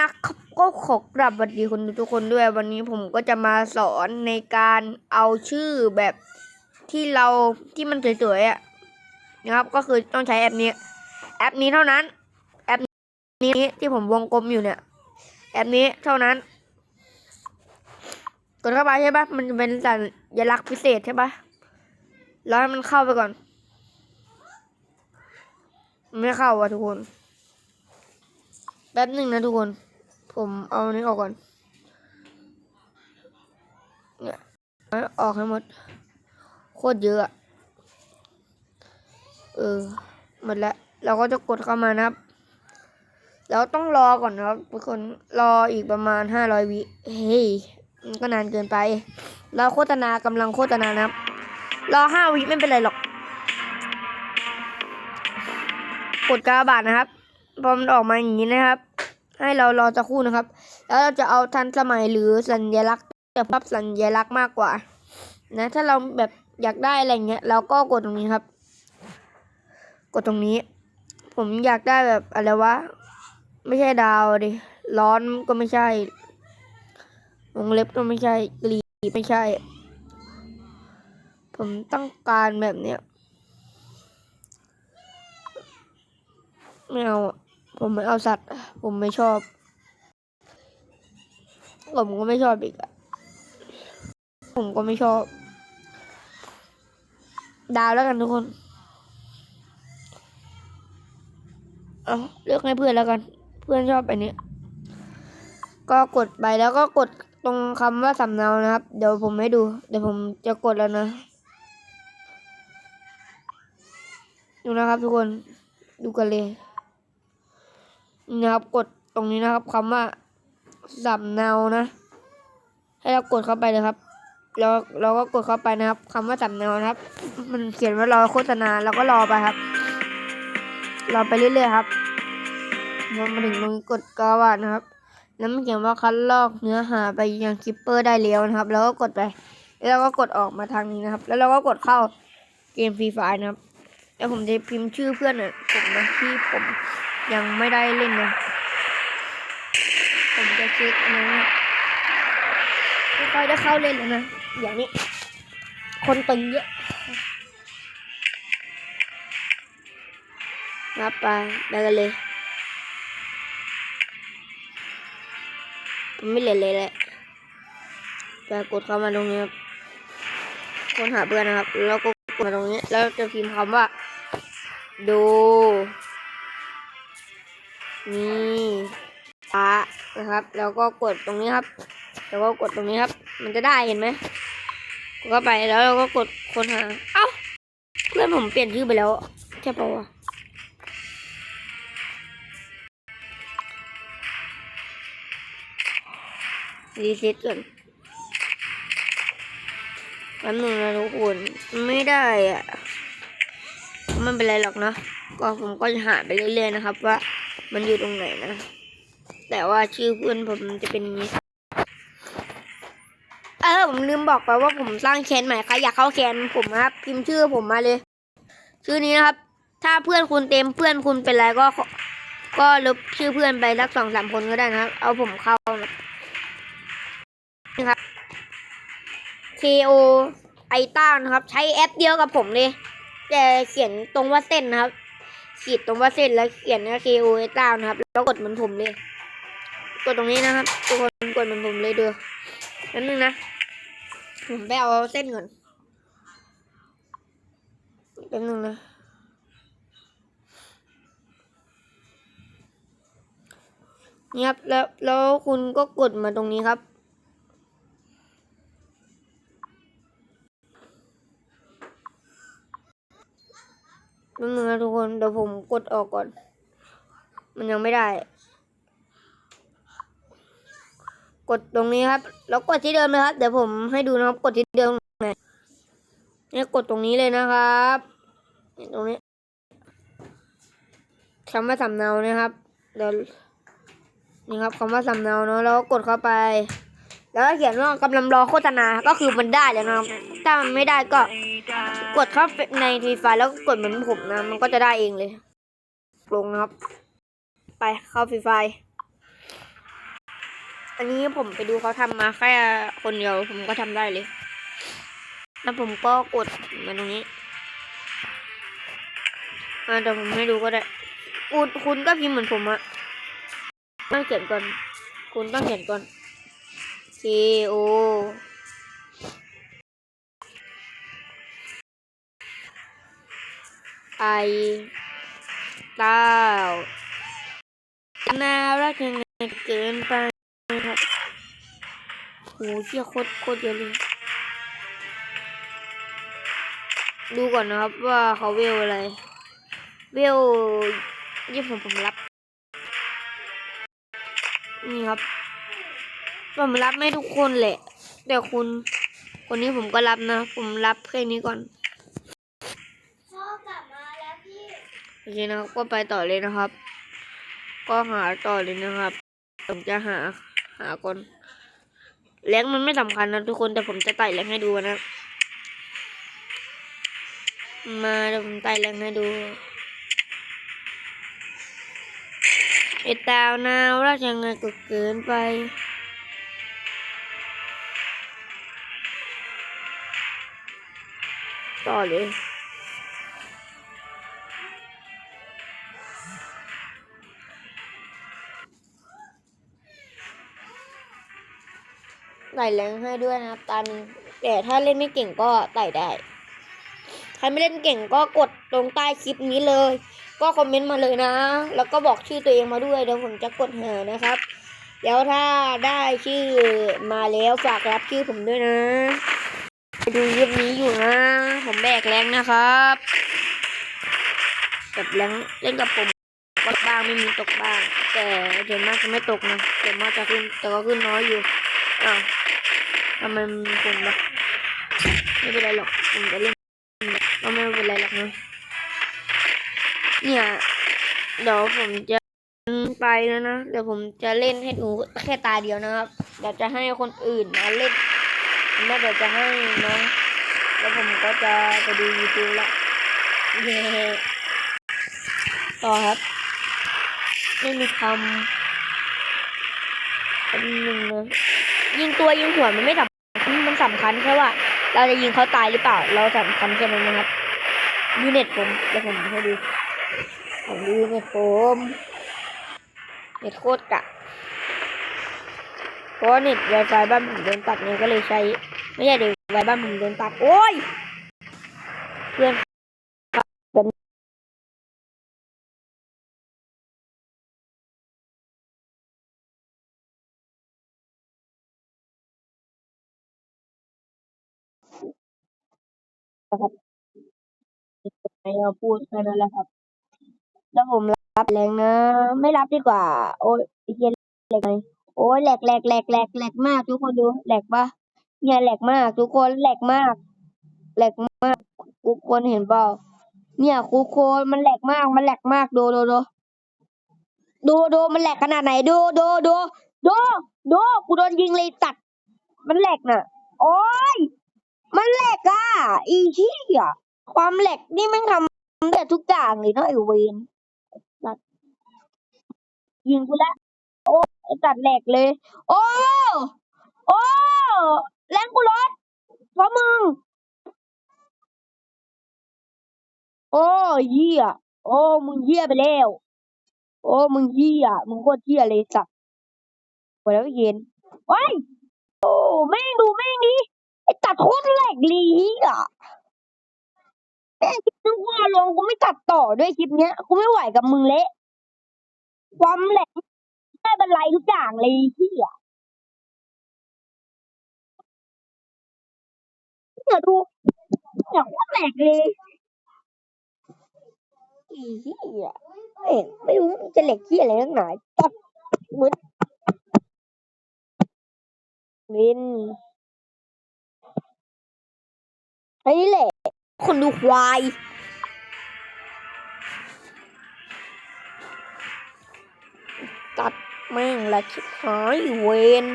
นะครับก็ขอกราบสวัสดีคุณทุกคนด้วยวันนี้ผมก็จะมาสอนในการเอาชื่อแบบที่เราที่มันสวยๆอะนะครับ ก็คือต้องใช้แอปนี้ แอปนี้เท่านั้นแอปนี้ที่ผมวงกลมอยู่เนี่ย แอปนี้เท่านั้นกดเข้าไปใช่ปะมันจะเป็นสัญลักษณ์พิเศษใช่ปะแล้วให้มันเข้าไปก่อนมันไม่เข้าว่ะทุกคน แป๊บหนึ่งนะทุกคน ผมเอาอันนี้ออกก่อน เนี่ยออกให้หมด โคตรเยอะอะ เออ หมดแล้ว เราก็จะกดเข้ามานะครับ แล้วต้องรอก่อนนะครับทุกคน รออีกประมาณห้าร้อยวิ เฮ้ย มันก็นานเกินไป เราโฆษณากำลังโฆษณานะครับ รอห้าวิไม่เป็นไรหรอก กดกาบาทนะครับพอมันออกมาอย่างนี้นะครับ ให้เรารอจะครู่นะครับ แล้วเราจะเอาทันสมัยหรือสัญลักษณ์จะพับสัญลักษณ์มากกว่า นะ ถ้าเราแบบอยากได้อะไรเงี้ยเราก็กดตรงนี้ครับ กดตรงนี้ ผมอยากได้แบบอะไรวะ ไม่ใช่ดาวดิ ร้อนก็ไม่ใช่ วงเล็บก็ไม่ใช่กรีไม่ใช่ ผมต้องการแบบเนี้ยไม่เอาอะ ผมไม่เอาสัตว์ ผมไม่ชอบ ผมก็ไม่ชอบอีกอะผมก็ไม่ชอบ ดาวแล้วกันทุกคนเอาเลือกให้เพื่อนแล้วกัน เพื่อนชอบอันนี้ ก็กดไปแล้วก็กดตรงคำว่าสำเนานะครับ เดี๋ยวผมให้ดู เดี๋ยวผมจะกดแล้วนะดูนะครับทุกคนดูกันเลย นะครับกดตรงนี้นะครับคำว่าสำเนานะ ให้เรากดเข้าไปเลยครับแล้วเราก็กดเข้าไปนะครับคำว่าสำเนานะครับ มันเขียนว่ารอโฆษณาเราก็รอไปครับรอไปเรื่อยๆครับพอมาถึงตรงนี้กดกาวานะครับ แล้วมันเขียนว่าคัดลอกเนื้อหาไปยังคิปเปอร์ได้แล้วนะครับ แล้วก็กดไป แล้วเราก็กดออกมาทางนี้นะครับ แล้วเราก็กดเข้าเกมฟรีไฟนะครับแล้วผมจะพิมพ์ชื่อเพื่อนอะผมนะที่ผม ยังไม่ได้เล่นนะผมจะเช็คอันนั้นะไม่ค่อยได้เข้าเล่นเลยนะอย่างนี้ คนตึงเยอะรับไปไปกันเลยผมไม่เล่นเลยแหละไปกดเข้ามาตรงนี้ครับค้นหาเพื่อนนะครับ แล้วก็กดมาตรงนี้ แล้วจะพิมพ์คำว่า ดู นี่ปะนะครับ แล้วก็กดตรงนี้ครับ แล้วก็กดตรงนี้ครับ มันจะได้เห็นไหมกดเข้าไปแล้วเราก็กดค้นหา เอ้า เพื่อนผมเปลี่ยนชื่อไปแล้วใช่ปะวะรีเซ็ตก่อนแป๊บนึงนะทุกคนไม่ได้อะมันเป็นไรหรอกนะก็ผมก็จะหาไปเรื่อยๆนะครับว่า มันอยู่ตรงไหนนะ แต่ว่าชื่อเพื่อนผมจะเป็นงนี้เออผมลืมบอกไปว่าผมสร้างแคนใหม่ใครอยากเข้าแคนผมนะครับพิมพ์ชื่อผมมาเลย ชื่อนี้นะครับ ถ้าเพื่อนคุณเต็มเพื่อนคุณเป็นไรก็ ก็ลบชื่อเพื่อนไปสักสองสามคนก็ได้นะครับ เอาผมเข้านะครับ KO ไอต้านะครับ ใช้แอปเดียวกับผมเลย แต่เขียนตรงว่าเส้นนะครับ ขีดตรงว่าเส้นแล้วเขียนว่า KO ไอต้านะครับ แล้วกดเหมือนผมเลย กดตรงนี้นะครับ ทุกคนกดเหมือนผมเลยเด้อนั่นนึงนะ ผมไปเอาเส้นก่อนแป๊บนึงนะนี่ครับแล้วแล้วคุณก็กดมาตรงนี้ครับ แป๊บนึงนะทุกคนเดี๋ยวผมกดออกก่อน มันยังไม่ได้ กดตรงนี้ครับ แล้วกดที่เดิมเลยครับ เดี๋ยวผมให้ดูนะครับ กดที่เดิมไหนเนี่ยกดตรงนี้เลยนะครับเนี่ตรงนี้คำว่าสำเนานะครับเดี๋ยวนี่ครับคำว่าสำเนาเนาะแล้วก็กดเข้าไป แล้วเขียนว่ากำลังรอโฆษณาก็คือมันได้แล้วนะครับถ้ามันไม่ได้ก็กดเข้าในทีไฟแล้วก็กดเหมือนผมนะ มันก็จะได้เองเลยลงนะครับ ไปเข้าฟรีไฟอันนี้ผมไปดูเขาทำมาแค่คนเดียวผมก็ทำได้เลย แล้วผมก็กดมาตรงนี้อ่าเดี๋ยวผมให้ดูก็ได้อุดคุณก็พิมพ์เหมือนผมอะต้องเขียนก่อน คุณต้องเขียนก่อน K O I เต้าน่ารักยังไงเกินไปครับโหเชี่ยโคตรโคตรเยอะเลยดูก่อนนะครับว่าเขาเวลอะไร เวลยี่ผมผมรับ นี่ครับ ผมรับไม่ทุกคนแหละ แต่คุณคนนี้ผมก็รับนะ ผมรับแค่นี้ก่อนพ่อกลับมาแล้วพี่โอเคนะครับก็ไปต่อเลยนะครับ ก็หาต่อเลยนะครับผมจะหาหาก่อนแรงมันไม่สำคัญนะทุกคนแต่ผมจะไต่แรงให้ดูนะ มาเดี๋ยวผมไต่แรงให้ดูไอ้ตาวนาวรักยังไงก็เกินไป ต่อเลยไต่แรงให้ด้วยนะครับตาหนึ่งแต่ถ้าเล่นไม่เก่งก็ไต่ได้ ใครไม่เล่นเก่งก็กดตรงใต้คลิปนี้เลย ก็คอมเมนต์มาเลยนะ แล้วก็บอกชื่อตัวเองมาด้วยเดี๋ยวผมจะกดหานะครับเดี๋ยวถ้าได้ชื่อมาแล้วฝากรับชื่อผมด้วยนะ ไปดูคลิปนี้อยู่นะ ผมแบกแรงนะครับกับแรงเล่นกับผมก็บ้างไม่มีตกบ้าง แต่เดี๋ยวมากจะไม่ตกนะเดี๋ยวมากจะขึ้นแต่ก็ขึ้นน้อยอยู่อ้าวทำไมมันคงแบบไม่เป็นไรหรอกผมจะเล่นก็ไม่เป็นไรหรอกนะเนี่ยเดี๋ยวผมจะไปแล้วนะเดี๋ยวผมจะเล่นให้ดูแค่ตาเดียวนะครับเดี๋ยวจะให้คนอื่นมาเล่น แล้วเดี๋ยวจะให้นะแล้วผมก็จะไปดูยูทูบละเย้ต่อครับ ไม่มีคำเป็นหนึ่งเลยยิงตัวยิงหัวมันไม่สำคัญมันสำคัญแค่ว่า เราจะยิงเขาตายหรือเปล่า เราสำคัญแค่นั้นนะครับดูเน็ตผมเดี๋ยวผมให้ดูผมดูเน็ตผมเน็ตโคตรกะ ราะเน็ต Wi-Fi บ้านผมโดนตัดเนี่ยก็เลยใช้ ไม่ใช่เด็ก Wi-Fi บ้านผมโดนตัด โอ้ย เพื่อนเป็นไม่เอาพูดแค่นั้นแหละครับ แล้วผมรับแรงนะ ไม่รับดีกว่า โอ้ยไอ้เหี้ยแหลกไหม โอ้ยแหลกแหลกแหลกแหลกแหลกมากทุกคนดูแหลกปะเนี่ยแหลกมากทุกคนแหลกมากแหลกมากทุกคนเห็นเปล่าเนี่ยทุกคนมันแหลกมากมันแหลกมากดูดูดูดูดูมันแหลกขนาดไหนดูดูดูดูดูกูโดนยิงเลยตัด มันแหลกน่ะ โอ้ยมันแหลกอะอีที่อะความแหลกนี่มันทำได้ทุกอย่างเลยเนาะไอเวนยิงกูละ ไอ้ตัดแหลกเลย โอ้ โอ้ แรงกูลดเพราะมึง โอ้เหี้ย โอ้ มึงเหี้ยไปแล้ว โอ้ มึงเหี้ย มึงโคตรเหี้ยเลยสัตว์ไปแล้วเย็นว้ายโอ้แม่งดูแม่งดิไอ้ตัดโคตรแหลกเลยเหี้ยแม่งคลิปนึกว่าลงกูไม่ตัดต่อด้วยคลิปเนี้ยกูไม่ไหวกับมึงเละความแหลก ม่เป็นไรทุกอย่างเลยเหี้ยเนี่ยดูเนี่ยโคตรแหลกเลยอีเหี้ยเอ๊ะไม่รู้มันจะแหลกเหี้ยอะไรนักหนาตัดเหมือนมินไอ้นี่แหละ คนดูควายตัด แม่งละชิดหายเวน